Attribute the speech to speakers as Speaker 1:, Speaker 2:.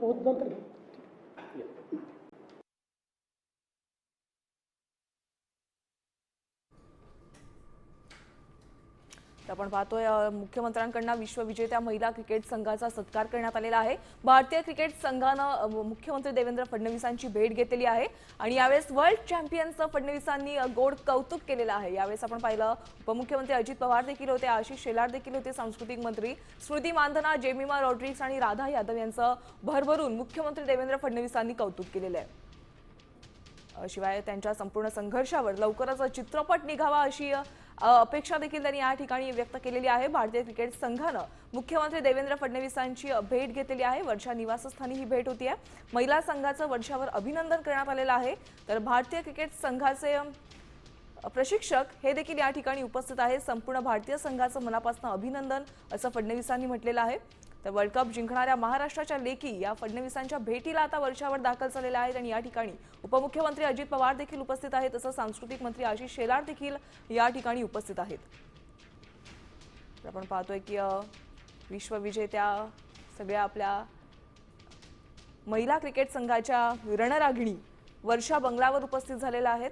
Speaker 1: हो नंतर घे.
Speaker 2: आपण पाहतोय मुख्यमंत्र्यांकडनं विश्वविजेत्या महिला क्रिकेट संघाचा सत्कार करण्यात आलेला आहे. भारतीय क्रिकेट संघानं मुख्यमंत्री देवेंद्र फडणवीसांची भेट घेतलेली आहे आणि यावेळेस वर्ल्ड चॅम्पियनचं फडणवीसांनी गोड कौतुक केलेलं आहे. यावेळेस आपण पाहिलं उपमुख्यमंत्री अजित पवार देखील होते आशिष शेलार देखील होते सांस्कृतिक मंत्री स्मृती मानधना जेमिमा रॉड्रिक्स आणि राधा यादव यांचं भरभरून मुख्यमंत्री देवेंद्र फडणवीसांनी कौतुक केलेलं आहे. शिवाय त्यांच्या संपूर्ण संघर्षावर लवकरच चित्रपट निघावा अशी अपेक्षा देखील त्यांनी या ठिकाणी व्यक्त केलेली आहे. भारतीय क्रिकेट संघानं मुख्यमंत्री देवेंद्र फडणवीसांची भेट घेतलेली आहे. वर्षा निवासस्थानी ही भेट होती आहे महिला संघाचं वर्षावर अभिनंदन करण्यात आलेलं आहे. तर भारतीय क्रिकेट संघाचे प्रशिक्षक हे देखील या ठिकाणी उपस्थित आहेत. संपूर्ण भारतीय संघाचं मनापासून अभिनंदन असं फडणवीसांनी म्हटलेलं आहे. तर वर्ल्ड कप जिंकणाऱ्या महाराष्ट्राच्या लेखी या फडणवीसांच्या भेटीला आता वर्षावर दाखल झालेल्या आहेत आणि या ठिकाणी उपमुख्यमंत्री अजित पवार देखील उपस्थित आहेत तसंच सांस्कृतिक मंत्री आशिष शेलार देखील या ठिकाणी उपस्थित आहेत. तर आपण पाहतोय की विश्वविजेत्या सगळ्या आपल्या महिला क्रिकेट संघाच्या रणरागिणी वर्षा बंगलावर उपस्थित झालेल्या आहेत.